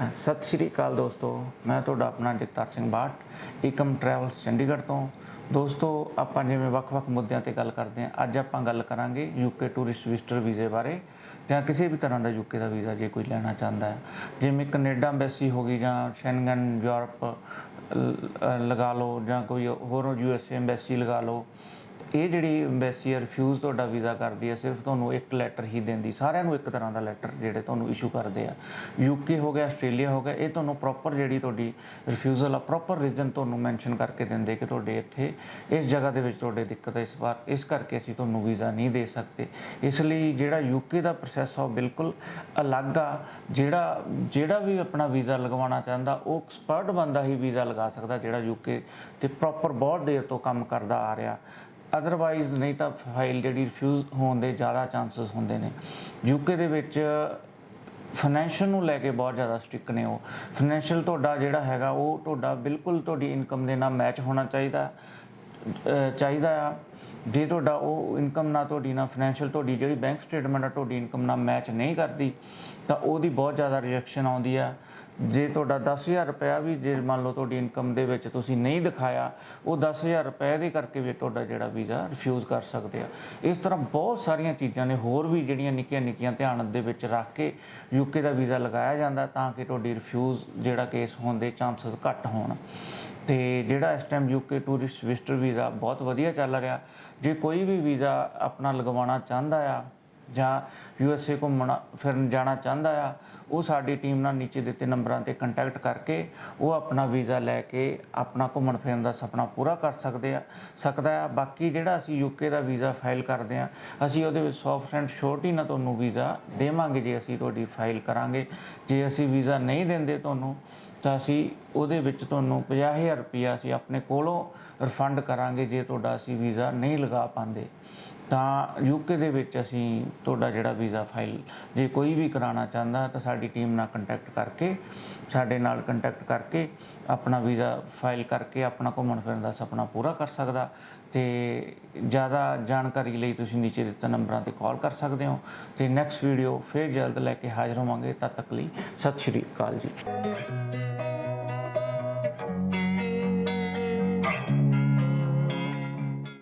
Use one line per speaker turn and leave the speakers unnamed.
ਸਤਿ ਸ਼੍ਰੀ ਅਕਾਲ ਦੋਸਤੋ। ਮੈਂ ਤੁਹਾਡਾ ਆਪਣਾ ਜਗਤਾਰ ਸਿੰਘ ਬਾਟ ਏਕਮ ਟਰੈਵਲਸ ਚੰਡੀਗੜ੍ਹ ਤੋਂ। ਦੋਸਤੋ, ਆਪਾਂ ਜਿਵੇਂ ਵੱਖ-ਵੱਖ ਮੁੱਦਿਆਂ ਤੇ ਗੱਲ ਕਰਦੇ ਹਾਂ, ਅੱਜ ਆਪਾਂ ਗੱਲ ਕਰਾਂਗੇ ਯੂਕੇ ਟੂਰਿਸਟ ਵਿਜ਼ਟਰ ਵੀਜ਼ੇ ਬਾਰੇ ਜਾਂ ਕਿਸੇ ਵੀ ਤਰ੍ਹਾਂ ਦਾ ਯੂਕੇ ਦਾ ਵੀਜ਼ਾ ਜੇ ਕੋਈ ਲੈਣਾ ਚਾਹੁੰਦਾ ਹੈ। ਜਿਵੇਂ ਕੈਨੇਡਾ ਐਮਬੈਸੀ ਹੋ ਗਈ ਜਾਂ ਸ਼ੈਂਗਨ ਯੂਰਪ ਲ- ਲਗਾ ਲਓ ਜਾਂ ਕੋਈ ਹੋਰ ਯੂਐਸਏ ਐਮਬੈਸੀ ਲਗਾ ਲਓ। ਇਹ ਜਿਹੜੀ ਐਮਬੈਸੀ ਰਿਫਿਊਜ਼ ਤੁਹਾਡਾ ਵੀਜ਼ਾ ਕਰਦੀ ਹੈ ਸਿਰਫ ਤੁਹਾਨੂੰ ਇੱਕ ਲੈਟਰ ਹੀ ਦਿੰਦੀ, ਸਾਰਿਆਂ ਨੂੰ ਇੱਕ ਤਰ੍ਹਾਂ ਦਾ ਲੈਟਰ ਜਿਹੜੇ ਤੁਹਾਨੂੰ ਇਸ਼ੂ ਕਰਦੇ ਆ। ਯੂਕੇ ਹੋ ਗਿਆ ਆਸਟ੍ਰੇਲੀਆ ਹੋ ਗਿਆ, ਇਹ ਤੁਹਾਨੂੰ ਪ੍ਰੋਪਰ ਜਿਹੜੀ ਤੁਹਾਡੀ ਰਿਫਿਊਜ਼ਲ ਆ ਪ੍ਰੋਪਰ ਰੀਜ਼ਨ ਤੁਹਾਨੂੰ ਮੈਂਸ਼ਨ ਕਰਕੇ ਦਿੰਦੇ ਕਿ ਤੁਹਾਡੇ ਇੱਥੇ ਇਸ ਜਗ੍ਹਾ ਦੇ ਵਿੱਚ ਤੁਹਾਡੇ ਦਿੱਕਤ ਹੈ ਇਸ ਵਾਰ, ਇਸ ਕਰਕੇ ਅਸੀਂ ਤੁਹਾਨੂੰ ਵੀਜ਼ਾ ਨਹੀਂ ਦੇ ਸਕਦੇ। ਇਸ ਲਈ ਜਿਹੜਾ ਯੂਕੇ ਦਾ ਪ੍ਰੋਸੈਸ ਆ, ਉਹ ਬਿਲਕੁਲ ਅਲੱਗ ਆ। ਜਿਹੜਾ ਜਿਹੜਾ ਵੀ ਆਪਣਾ ਵੀਜ਼ਾ ਲਗਵਾਉਣਾ ਚਾਹੁੰਦਾ, ਉਹ ਐਕਸਪਰਟ ਬੰਦਾ ਹੀ ਵੀਜ਼ਾ ਲਗਾ ਸਕਦਾ ਜਿਹੜਾ ਯੂਕੇ ਤੇ ਪ੍ਰੋਪਰ ਬਹੁਤ ਦੇਰ ਤੋਂ ਕੰਮ ਕਰਦਾ ਆ ਰਿਹਾ। ਅਦਰਵਾਈਜ਼ ਨਹੀਂ ਤਾਂ ਫਾਈਲ ਜਿਹੜੀ ਰਿਫਿਊਜ਼ ਹੋਣ ਦੇ ਜ਼ਿਆਦਾ ਚਾਂਸਸ ਹੁੰਦੇ ਨੇ। ਯੂਕੇ ਦੇ ਵਿੱਚ ਫਾਈਨੈਂਸ਼ੀਅਲ ਨੂੰ ਲੈ ਕੇ ਬਹੁਤ ਜ਼ਿਆਦਾ ਸਟ੍ਰਿਕ ਨੇ ਉਹ। ਫਾਈਨੈਂਸ਼ੀਅਲ ਤੁਹਾਡਾ ਜਿਹੜਾ ਹੈਗਾ, ਉਹ ਤੁਹਾਡਾ ਬਿਲਕੁਲ ਤੁਹਾਡੀ ਇਨਕਮ ਦੇ ਨਾਲ ਮੈਚ ਹੋਣਾ ਚਾਹੀਦਾ ਚਾਹੀਦਾ ਆ। ਜੇ ਤੁਹਾਡਾ ਉਹ ਇਨਕਮ ਨਾਲ ਤੁਹਾਡੀ ਨਾਲ ਫਾਈਨੈਂਸ਼ੀਅਲ ਤੁਹਾਡੀ ਜਿਹੜੀ ਬੈਂਕ ਸਟੇਟਮੈਂਟ ਆ, ਤੁਹਾਡੀ ਇਨਕਮ ਨਾਲ ਮੈਚ ਨਹੀਂ ਕਰਦੀ, ਤਾਂ ਉਹਦੀ ਬਹੁਤ ਜ਼ਿਆਦਾ ਰਿਐਕਸ਼ਨ ਆਉਂਦੀ ਆ। ਜੇ ਤੁਹਾਡਾ 10000 ਰੁਪਇਆ ਵੀ ਜੇ ਮੰਨ ਲਓ ਤੁਹਾਡੀ ਇਨਕਮ ਦੇ ਵਿੱਚ ਤੁਸੀਂ ਨਹੀਂ ਦਿਖਾਇਆ, ਉਹ 10000 ਰੁਪਏ ਦੇ ਕਰਕੇ ਵੀ ਤੁਹਾਡਾ ਜਿਹੜਾ ਵੀਜ਼ਾ ਰਿਫਿਊਜ਼ ਕਰ ਸਕਦੇ ਆ। ਇਸ ਤਰ੍ਹਾਂ ਬਹੁਤ ਸਾਰੀਆਂ ਚੀਜ਼ਾਂ ਨੇ, ਹੋਰ ਵੀ ਜਿਹੜੀਆਂ ਨਿੱਕੀਆਂ ਨਿੱਕੀਆਂ ਧਿਆਨ ਦੇ ਵਿੱਚ ਰੱਖ ਕੇ ਯੂਕੇ ਦਾ ਵੀਜ਼ਾ ਲਗਾਇਆ ਜਾਂਦਾ ਤਾਂ ਕਿ ਤੁਹਾਡੀ ਰਿਫਿਊਜ਼ ਜਿਹੜਾ ਕੇਸ ਹੋਣ ਦੇ ਚਾਂਸਸ ਘੱਟ ਹੋਣ। ਤੇ ਜਿਹੜਾ ਇਸ time UK tourist visitor visa ਬਹੁਤ ਵਧੀਆ ਚੱਲ ਰਿਹਾ। ਜੇ ਕੋਈ ਵੀ ਵੀਜ਼ਾ ਆਪਣਾ ਲਗਵਾਉਣਾ ਚਾਹੁੰਦਾ ਆ ਜਾਂ ਯੂਐਸਏ ਘੁੰਮਣਾ, ਫਿਰਨ ਜਾਣਾ ਚਾਹੁੰਦਾ ਆ ਉਹ ਸਾਡੀ ਟੀਮ ਨਾਲ ਨੀਚੇ ਦਿੱਤੇ ਨੰਬਰਾਂ ਤੇ ਕੰਟੈਕਟ ਕਰਕੇ ਉਹ ਆਪਣਾ ਵੀਜ਼ਾ ਲੈ ਕੇ ਆਪਣਾ ਘੁੰਮਣ ਫਿਰਨ ਦਾ ਸੁਪਨਾ ਪੂਰਾ ਕਰ ਸਕਦੇ ਆ, ਸਕਦਾ ਆ। ਬਾਕੀ ਜਿਹੜਾ ਅਸੀਂ ਯੂਕੇ ਦਾ ਵੀਜ਼ਾ ਫਾਈਲ ਕਰਦੇ ਆ, ਅਸੀਂ ਉਹਦੇ ਵਿੱਚ 100% ਸ਼ੋਰਟੀ ਨਾਲ ਤੁਹਾਨੂੰ ਵੀਜ਼ਾ ਦੇਵਾਂਗੇ ਜੇ ਅਸੀਂ ਤੁਹਾਡੀ ਫਾਈਲ ਕਰਾਂਗੇ। ਜੇ ਅਸੀਂ ਵੀਜ਼ਾ ਨਹੀਂ ਦਿੰਦੇ ਤੁਹਾਨੂੰ, ਤਾਂ ਅਸੀਂ ਉਹਦੇ ਵਿੱਚ ਤੁਹਾਨੂੰ 50000 ਰੁਪਇਆ ਅਸੀਂ ਆਪਣੇ ਕੋਲੋਂ ਰਿਫੰਡ ਕਰਾਂਗੇ ਜੇ ਤੁਹਾਡਾ ਅਸੀਂ ਵੀਜ਼ਾ ਨਹੀਂ ਲਗਾ ਪਾਉਂਦੇ। ਤਾਂ ਯੂਕੇ ਦੇ ਵਿੱਚ ਅਸੀਂ ਤੁਹਾਡਾ ਜਿਹੜਾ ਵੀਜ਼ਾ ਫਾਈਲ ਜੇ ਕੋਈ ਵੀ ਕਰਾਉਣਾ ਚਾਹੁੰਦਾ ਤਾਂ ਸਾਡੇ ਸਾਡੀ ਟੀਮ ਨਾਲ ਕੰਟੈਕਟ ਕਰਕੇ, ਸਾਡੇ ਨਾਲ ਕੰਟੈਕਟ ਕਰਕੇ, ਆਪਣਾ ਵੀਜ਼ਾ ਫਾਈਲ ਕਰਕੇ, ਆਪਣਾ ਘੁੰਮਣ ਫਿਰਨ ਦਾ ਸੁਪਨਾ ਪੂਰਾ ਕਰ ਸਕਦਾ। ਤੇ ਜ਼ਿਆਦਾ ਜਾਣਕਾਰੀ ਲਈ ਤੁਸੀਂ ਨੀਚੇ ਦਿੱਤੇ ਨੰਬਰਾਂ ਤੇ ਕਾਲ ਕਰ ਸਕਦੇ ਹੋ। ਤੇ ਨੈਕਸਟ ਵੀਡੀਓ ਫੇਰ ਜਲਦ ਲੈ ਕੇ ਹਾਜ਼ਰ ਹੋਵਾਂਗੇ। ਤਦ ਤੱਕ ਲਈ ਸਤਿ ਸ਼੍ਰੀ ਅਕਾਲ ਜੀ।